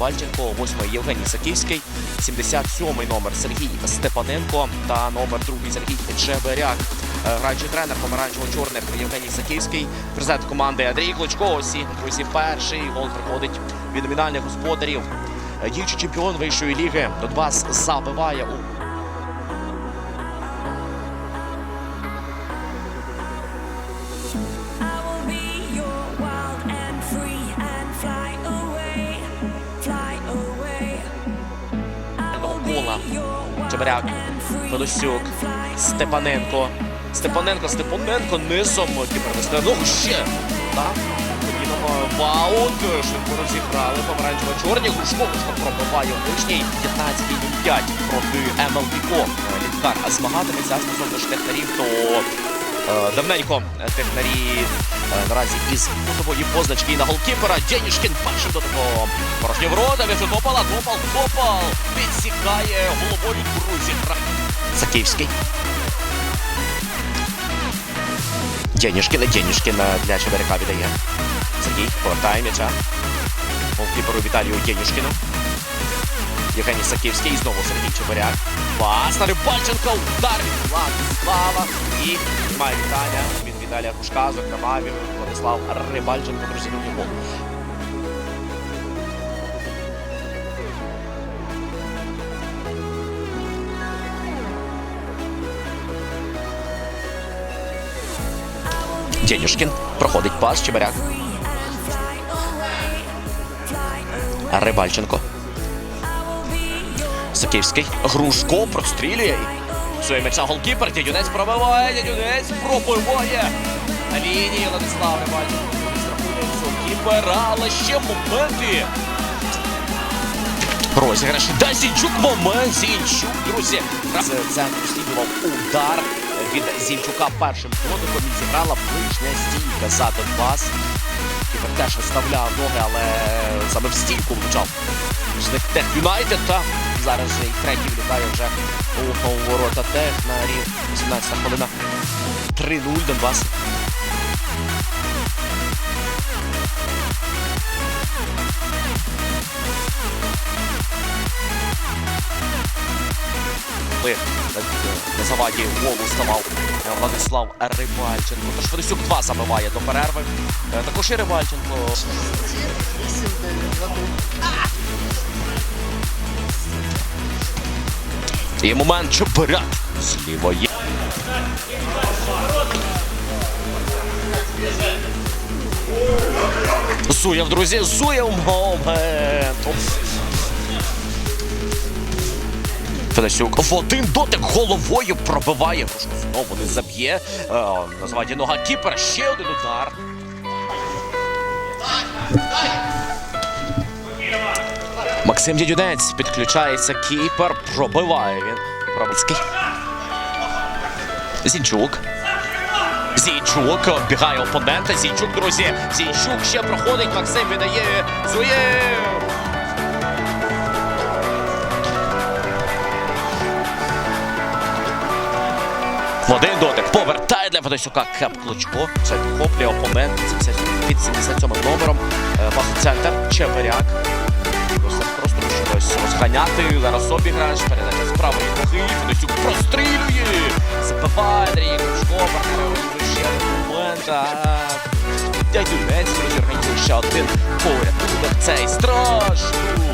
Бальченко, 8-й Євгеній Саківський, 77-й номер Сергій Степаненко та номер 2 Сергій Чеберяк. Е, Граючий тренер помаранчево-чорних Євгеній Саківський, президент команди Андрій Клочко. Усі друзі, перший гол приходить від номінальних господарів. Е, Діючий чемпіон вищої ліги Донбас забиває у Чебиряк, Федосюк, Степаненко. Степаненко, Степаненко низом кіпер Ну ще. Так. Вау. Швидко розіграли. Помаранчево чорні. Гушко Гушко пробиває вишній 15-5 проти МЛПКО. Літкар змагатиметься стосовно то е, давненько технарі е, наразі із кутової позначки на голкіпера. Денішкін першим до такого порожні ворота. Від Топала, Топал, Топал. Підсікає головою друзі. Заківський. Денішкін, Денішкін для Чебиряка віддає. Сергій повертає м'яча. Голкіперу Віталію Денішкіну. Євгеній Саківський. І знову Сергій Чебиряк. Пас на Рибальченка. Удар від Владислава. І має вітання від Віталія Кушка. Зокрема, від Владислав Рибальченко. Друзі, другий гол. Денішкін. Проходить пас. Чебиряк. Рибальченко. Саківський. Грушко прострілює. Своє м'яча голкіпер. Дядюнець пробиває. Дядюнець пробиває. На лінії Владислав. Страхує голкіпер, але ще моменти. Розіграш. Да, Зінчук момент. Зінчук, друзі. З центру слідував удар від Зінчука першим дотиком. Він зіграла ближня стійка за Донбас. Кіпер теж виставляв ноги, але саме в стійку влучав. Жник Тех Юнайтед зараз же і третій влітає вже у ворота Тех на рів 18 хвилина. 3-0 Донбас. Ви на заваді голу ставав Владислав Рибальченко. Тож Федосюк 2 забиває до перерви. Е, Також і Рибальченко. І момент Чебиряк з лівої. Зуєв, друзі, Зуєв момент. Федосюк в один дотик головою пробиває. Знову не заб'є. Е, Назваді нога кіпера. Ще один удар. Максим Дядюнець підключається кіпер. Пробиває він. Пробицький. Зінчук. Зінчук оббігає опонента. Зінчук, друзі. Зінчук ще проходить. Максим віддає. В один дотик повертає для Федосюка Кеп Клочко. Це підхоплює опонент 70 під 77 номером. Е, Пас центр. Чеверяк. Щось розганяти. Зараз обіграш. Передача з правої ноги. Федосюк прострілює. Забиває Андрій. Партнери ще один момент. Дядюнець друзі, організує ще один порятунок. Цей страшно.